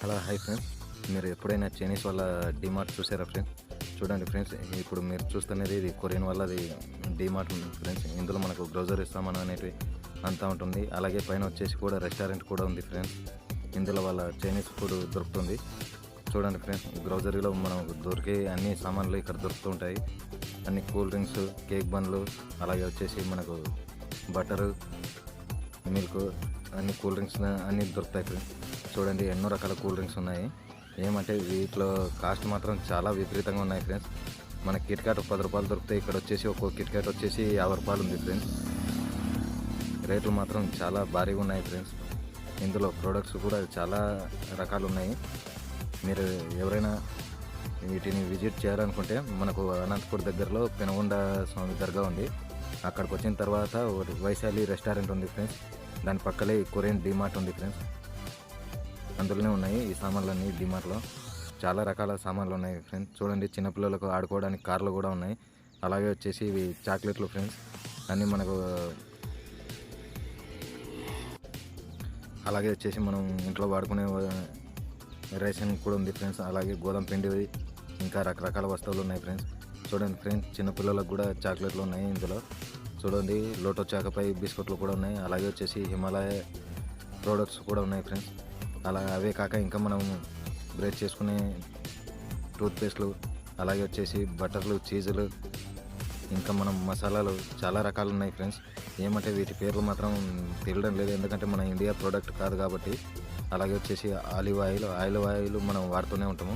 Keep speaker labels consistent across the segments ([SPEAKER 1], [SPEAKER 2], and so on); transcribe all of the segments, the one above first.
[SPEAKER 1] Hello hi friends. మీరు ఎప్పుడైనా Chinese వాళ్ళ డిమార్ట్ చూసారా ఫ్రెండ్స్? చూడండి ఫ్రెండ్స్ ఇప్పుడు మీరు చూస్తున్నది ఇది కొరియన్ వాళ్ళది డిమార్ట్ ఫ్రెండ్స్. ఇందులో మనకు గ్రోజరీ సామాన్ అనేటివి అంతా ఉంటుంది. అలాగే పైన వచ్చేసి కూడా రెస్టారెంట్ కూడా ఉంది ఫ్రెండ్స్. ఇందులో వాళ్ళ చైనీస్ ఫుడ్ దొరుకుతుంది. చూడండి ఫ్రెండ్స్ గ్రోజరీలో మనం దొరికే అన్ని సామాన్లు ఇక్కడ దొరుకుతూ ఉంటాయి. అన్ని కూల్ డ్రింక్స్ కేక్ బండ్లు అలాగే వచ్చేసి మనకు బటరు మిల్క్ అన్ని కూల్ డ్రింక్స్ అన్ని దొరుకుతాయి ఫ్రెండ్స్. చూడండి ఎన్నో రకాల కూల్ డ్రింక్స్ ఉన్నాయి. ఏమంటే వీటిలో కాస్ట్ మాత్రం చాలా విపరీతంగా ఉన్నాయి ఫ్రెండ్స్. మన కిట్ క్యాట్ పది రూపాయలు దొరుకుతాయి ఇక్కడ వచ్చేసి ఒక్కో కిట్ క్యాట్ వచ్చేసి యాభై రూపాయలు ఉంది ఫ్రెండ్స్. రేట్లు మాత్రం చాలా భారీగా ఉన్నాయి ఫ్రెండ్స్. ఇందులో ప్రోడక్ట్స్ కూడా చాలా రకాలు ఉన్నాయి. మీరు ఎవరైనా వీటిని విజిట్ చేయాలనుకుంటే మనకు అనంతపూర్ దగ్గరలో పెనుగొండ స్వామి దర్గా ఉంది. అక్కడికి వచ్చిన తర్వాత ఒకటి వైశాలి రెస్టారెంట్ ఉంది ఫ్రెండ్స్. దాని పక్కలే కొరియన్ డిమార్ట్ ఉంది ఫ్రెండ్స్. అందులోనే ఉన్నాయి ఈ సామాన్లన్నీ డిమార్ట్లో చాలా రకాల సామాన్లు ఉన్నాయి ఫ్రెండ్స్. చూడండి చిన్నపిల్లలకు ఆడుకోవడానికి కార్లు కూడా ఉన్నాయి. అలాగే వచ్చేసి ఇవి చాక్లెట్లు ఫ్రెండ్స్. అన్నీ మనకు అలాగే వచ్చేసి మనం ఇంట్లో వాడుకునే రేషన్ కూడా ఉంది ఫ్రెండ్స్. అలాగే గోధుమ పిండి ఇంకా రకరకాల వస్తువులు ఉన్నాయి ఫ్రెండ్స్. చూడండి ఫ్రెండ్స్ చిన్నపిల్లలకు కూడా చాక్లెట్లు ఉన్నాయి ఇందులో. చూడండి లోటో చాకపై బిస్కెట్లు కూడా ఉన్నాయి. అలాగే వచ్చేసి హిమాలయ ప్రోడక్ట్స్ కూడా ఉన్నాయి ఫ్రెండ్స్. అలా అవే కాక ఇంకా మనం బ్రష్ చేసుకునే టూత్పేస్ట్లు అలాగే వచ్చేసి బటర్లు చీజులు ఇంకా మనం మసాలాలు చాలా రకాలు ఉన్నాయి ఫ్రెండ్స్. ఏమంటే వీటి పేర్లు మాత్రం తెలియడం లేదు. ఎందుకంటే మన ఇండియా ప్రోడక్ట్ కాదు కాబట్టి. అలాగే వచ్చేసి ఆలివ్ ఆయిల్ ఆయిల్ ఆయిల్ మనం వాడుతూనే ఉంటాము.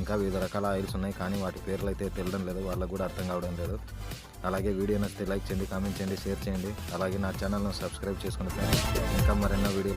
[SPEAKER 1] ఇంకా వివిధ రకాల ఆయిల్స్ ఉన్నాయి కానీ వాటి పేర్లు అయితే తెలియడం లేదు. వాళ్ళకు కూడా అర్థం కావడం లేదు. అలాగే వీడియో నచ్చితే లైక్ చేయండి కామెంట్ చేయండి షేర్ చేయండి. అలాగే నా ఛానల్ను సబ్స్క్రైబ్ చేసుకుని ఇంకా మరెన్నో వీడియో